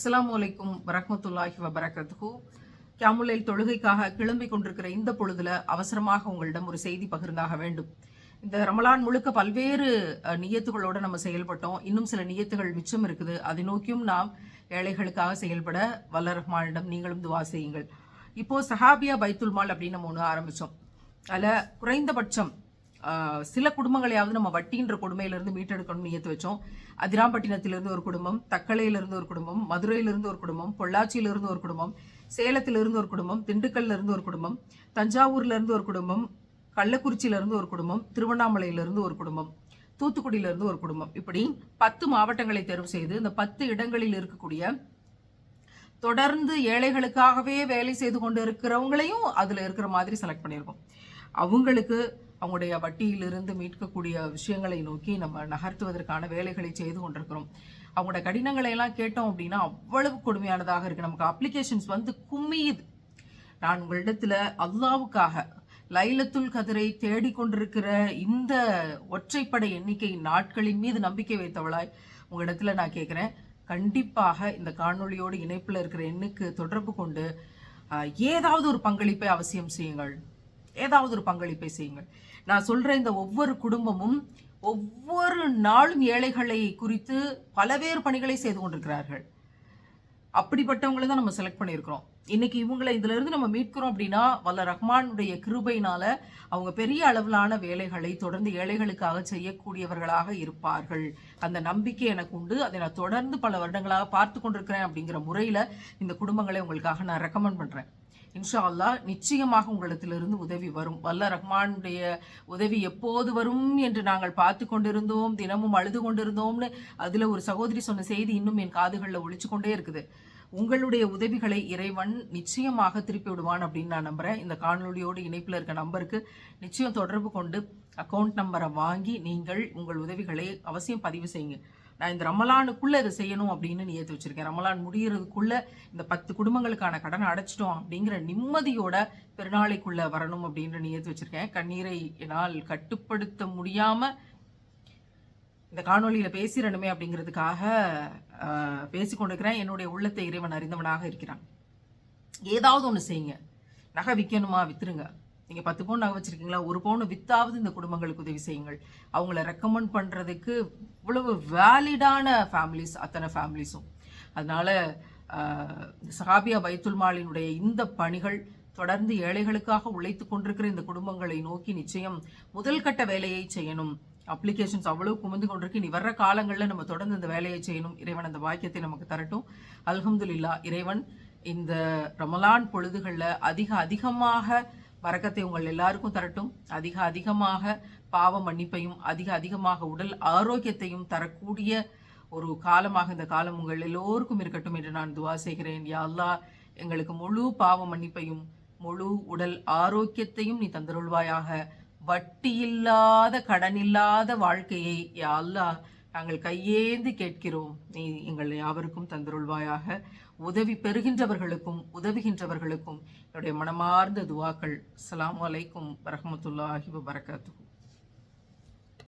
அஸ்ஸலாமு அலைக்கும் வரஹ்மத்துல்லாஹி வபரகத்துஹு. கியாமுல்லைல் தொழுகைக்காக கிளம்பி கொண்டிருக்கிற இந்த பொழுதுல அவசரமாக உங்களிடம் ஒரு செய்தி பகிர்ந்தாக வேண்டும். இந்த ரமலான் முழுக்க பல்வேறு நியத்துகளோடு நியத்துகளோட நம்ம செயல்பட்டோம். இன்னும் சில நியத்துகள் மிச்சம் இருக்குது. அதை நோக்கியும் நாம் ஏழைகளுக்காக செயல்பட வல்ல ரஹ்மானிடம் நீங்களும் துவா செய்யுங்கள். இப்போ சஹாபியா பைத்துல்மால் அப்படின்னு நம்ம ஒன்று ஆரம்பிச்சோம். அதில் குறைந்தபட்சம் சில குடும்பங்களையாவது நம்ம வட்டின்ற கொடுமையிலிருந்து மீட்டெடுக்கணும்னு ஏற்று வச்சோம். அதிராம்பட்டினத்திலிருந்து ஒரு குடும்பம் தக்கலையிலிருந்து ஒரு குடும்பம் மதுரையிலிருந்து ஒரு குடும்பம் பொள்ளாச்சியிலிருந்து ஒரு குடும்பம் சேலத்திலிருந்து ஒரு குடும்பம் திண்டுக்கல்ல இருந்து ஒரு குடும்பம் தஞ்சாவூர்லேருந்து ஒரு குடும்பம் கள்ளக்குறிச்சியிலிருந்து ஒரு குடும்பம் திருவண்ணாமலையிலிருந்து ஒரு குடும்பம் தூத்துக்குடியில இருந்து ஒரு குடும்பம். இப்படி பத்து மாவட்டங்களை தேர்வு செய்து இந்த பத்து இடங்களில் இருக்கக்கூடிய தொடர்ந்து ஏழைகளுக்காகவே வேலை செய்து கொண்டு இருக்கிறவங்களையும் அதில் இருக்கிற மாதிரி செலக்ட் பண்ணியிருக்கோம். அவங்களுக்கு அவங்களுடைய வட்டியிலிருந்து மீட்கக்கூடிய விஷயங்களை நோக்கி நம்ம நகர்த்துவதற்கான வேலைகளை செய்து கொண்டிருக்கிறோம். அவங்களோட கடினங்களை எல்லாம் கேட்டோம் அப்படின்னா அவ்வளவு கொடுமையானதாக இருக்கு. நமக்கு அப்ளிகேஷன்ஸ் வந்து கும்மியுது. நான் உங்களிடத்துல அல்லாவுக்காக லைலத்துல் கதிரை தேடிக்கொண்டிருக்கிற இந்த ஒற்றைப்படை எண்ணிக்கை நாட்களின் மீது நம்பிக்கை வைத்தவளாய் உங்களிடத்துல நான் கேட்குறேன். கண்டிப்பாக இந்த காணொளியோடு இணைப்பில் இருக்கிற எண்ணுக்கு தொடர்பு கொண்டு ஏதாவது ஒரு பங்களிப்பை அவசியம் செய்யுங்கள். ஏதாவது ஒரு பங்களிப்பை செய்யுங்கள். நான் சொல்கிற இந்த ஒவ்வொரு குடும்பமும் ஒவ்வொரு நாளும் ஏழைகளை குறித்து பலவேறு பணிகளை செய்து கொண்டிருக்கிறார்கள். அப்படிப்பட்டவங்களை தான் நம்ம செலக்ட் பண்ணியிருக்கிறோம். இன்னைக்கு இவங்களை இதிலிருந்து நம்ம மீட்கிறோம் அப்படின்னா வல்ல ரஹ்மானுடைய கிருபையினால அவங்க பெரிய அளவிலான வேலைகளை தொடர்ந்து ஏழைகளுக்காக செய்யக்கூடியவர்களாக இருப்பார்கள். அந்த நம்பிக்கை எனக்கு உண்டு. அதை நான் தொடர்ந்து பல வருடங்களாக பார்த்து கொண்டிருக்கிறேன் அப்படிங்கிற முறையில் இந்த குடும்பங்களை உங்களுக்காக நான் ரெக்கமெண்ட் பண்ணுறேன் இன்ஷா அல்லா நிச்சயமாக உங்களிடத்திலிருந்து உதவி வரும். வல்ல ரஹ்மானுடைய உதவி எப்போது வரும் என்று நாங்கள் பார்த்து கொண்டிருந்தோம் தினமும் அழுது கொண்டிருந்தோம்னு. அதுல ஒரு சகோதரி சொன்ன செய்தி இன்னும் என் காதுகளில் ஒழிச்சு கொண்டே இருக்குது. உங்களுடைய உதவிகளை இறைவன் நிச்சயமாக திருப்பி விடுவான் அப்படின்னு நான் நம்புறேன். இந்த காணொலியோடு இணைப்பில் இருக்க நம்பருக்கு நிச்சயம் தொடர்பு கொண்டு அக்கௌண்ட் நம்பரை வாங்கி நீங்கள் உங்கள் உதவிகளை அவசியம் பதிவு செய்யுங்க. நான் இந்த ரமலானுக்குள்ளே இதை செய்யணும் அப்படின்னு ஏற்றி வச்சுருக்கேன். ரமலான் முடிகிறதுக்குள்ளே இந்த பத்து குடும்பங்களுக்கான கடனை அடைச்சிட்டோம் அப்படிங்கிற நிம்மதியோட பெருநாளைக்குள்ளே வரணும் அப்படின்ற ஏற்றி வச்சுருக்கேன். கண்ணீரை என்னால் கட்டுப்படுத்த முடியாமல் இந்த காணொளியில பேசிடணுமே அப்படிங்கிறதுக்காக பேசி பேசிக்கொண்டிருக்கிறேன். என்னுடைய உள்ளத்தை இறைவன் அறிந்தவனாக இருக்கிறான். ஏதாவது ஒன்று செய்யுங்க. நகை விற்கணுமா வித்துருங்க. நீங்கள் பத்து பவுன் நகை வச்சிருக்கீங்களா? ஒரு பவுன் வித்தாவது இந்த குடும்பங்களுக்கு உதவி செய்யுங்கள். அவங்கள ரெக்கமெண்ட் பண்ணுறதுக்கு இவ்வளவு வேலிடான ஃபேமிலிஸ் அத்தனை ஃபேமிலிஸும் அதனால் சஹாபியா பைத்துல் மாலினுடைய இந்த பணிகள் தொடர்ந்து ஏழைகளுக்காக உழைத்து கொண்டிருக்கிற இந்த குடும்பங்களை நோக்கி நிச்சயம் முதல் கட்ட வேலையை செய்யணும். அப்ளிகேஷன்ஸ் அவ்வளவு குமிந்து கொண்டிருக்கு. இனி வர்ற காலங்களில் நம்ம தொடர்ந்து இந்த வேலையை செய்யணும். இறைவன் அந்த வாக்கியத்தை நமக்கு தரட்டும். அல்ஹம்துல்லா இறைவன் இந்த ரமலான் பொழுதுகளில் அதிக அதிகமாக வரக்கத்தை உங்கள் எல்லாருக்கும் தரட்டும். அதிக அதிகமாக பாவ மன்னிப்பையும் அதிக அதிகமாக உடல் ஆரோக்கியத்தையும் தரக்கூடிய ஒரு காலமாக இந்த காலம் உங்கள் எல்லோருக்கும் இருக்கட்டும் என்று நான் துவா செய்கிறேன். யா எங்களுக்கு முழு பாவ மன்னிப்பையும் முழு உடல் ஆரோக்கியத்தையும் நீ தந்தருள்வாயாக. வட்டி இல்லாத கடன் இல்லாத வாழ்க்கையை யாழ்லா நாங்கள் கையேந்து கேட்கிறோம். நீ எங்கள் யாவருக்கும் தந்தருள்வாயாக. உதவி பெறுகின்றவர்களுக்கும் உதவுகின்றவர்களுக்கும் என்னுடைய மனமார்ந்த துவாக்கள். அஸ்ஸலாமு அலைக்கும் வரஹ்மத்துல்லாஹி வபரகாத்துஹு.